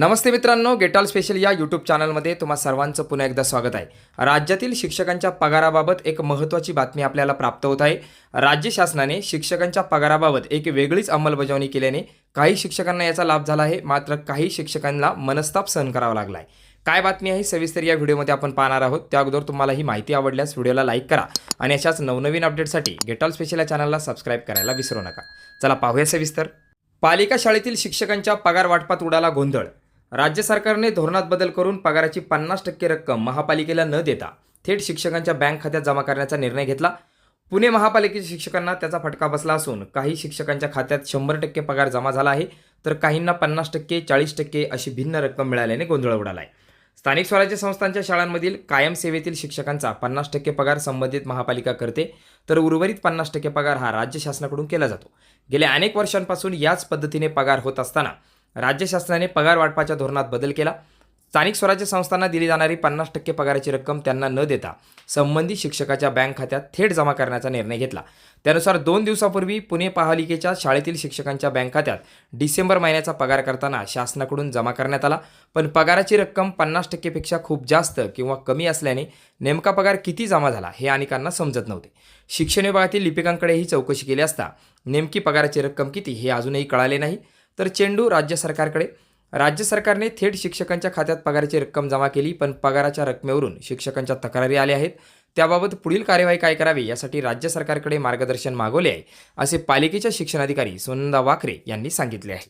नमस्ते मित्रांनो गेटॉल स्पेशल या यूट्यूब चॅनलमध्ये तुम्हा सर्वांचं पुन्हा एकदा स्वागत आहे. राज्यातील शिक्षकांच्या पगाराबाबत एक महत्त्वाची बातमी आपल्याला प्राप्त होत आहे. राज्य शासनाने शिक्षकांच्या पगाराबाबत एक वेगळीच अंमलबजावणी केल्याने काही शिक्षकांना याचा लाभ झाला आहे मात्र काही शिक्षकांना मनस्ताप सहन करावा लागला आहे काय बातमी आहे सविस्तर या व्हिडिओमध्ये आपण पाहणार आहोत. त्या अगोदर तुम्हाला ही माहिती आवडल्यास व्हिडिओला लाईक करा आणि अशाच नवनवीन अपडेटसाठी गेटॉल स्पेशल या चॅनलला सबस्क्राईब करायला विसरू नका. चला पाहूया सविस्तर. पालिका शाळेतील शिक्षकांच्या पगार वाटपात उडाला गोंधळ. राज्य सरकारने धोरणात बदल करून पगाराची पन्नास टक्के रक्कम महापालिकेला न देता थेट शिक्षकांच्या बँक खात्यात जमा करण्याचा निर्णय घेतला. पुणे महापालिकेच्या शिक्षकांना त्याचा फटका बसला असून काही शिक्षकांच्या खात्यात शंभर टक्के पगार जमा झाला आहे तर काहींना पन्नास टक्के चाळीस टक्के अशी भिन्न रक्कम मिळाल्याने गोंधळ उडाला आहे स्थानिक स्वराज्य संस्थांच्या शाळांमधील कायम सेवेतील शिक्षकांचा पन्नास टक्के पगार संबंधित महापालिका करते तर उर्वरित पन्नास टक्के पगार हा राज्य शासनाकडून केला जातो. गेल्या अनेक वर्षांपासून याच पद्धतीने पगार होत असताना राज्य शासनाने पगार वाटपाच्या धोरणात बदल केला. स्थानिक स्वराज्य संस्थांना दिली जाणारी पन्नास टक्के पगाराची रक्कम त्यांना न देता संबंधित शिक्षकाच्या बँक खात्यात थेट जमा करण्याचा निर्णय घेतला. त्यानुसार दोन दिवसापूर्वी पुणे महापालिकेच्या शाळेतील शिक्षकांच्या बँक खात्यात डिसेंबर महिन्याचा पगार करताना शासनाकडून जमा करण्यात आला. पण पगाराची रक्कम पन्नास टक्केपेक्षा खूप जास्त किंवा कमी असल्याने नेमका पगार किती जमा झाला हे अनेकांना समजत नव्हते. शिक्षण विभागातील लिपिकांकडेही चौकशी केली असता नेमकी पगाराची रक्कम किती हे अजूनही कळाले नाही. तर चेंडू राज्य सरकारकडे. राज्य सरकारने थेट शिक्षकांच्या खात्यात पगाराची रक्कम जमा केली पण पगाराच्या रकमेवरून शिक्षकांच्या तक्रारी आल्या आहेत. त्याबाबत पुढील कार्यवाही काय करावी यासाठी राज्य सरकारकडे मार्गदर्शन मागवले आहे असे पालिकेच्या शिक्षणाधिकारी सुनंदा वाकरे यांनी सांगितले आहे.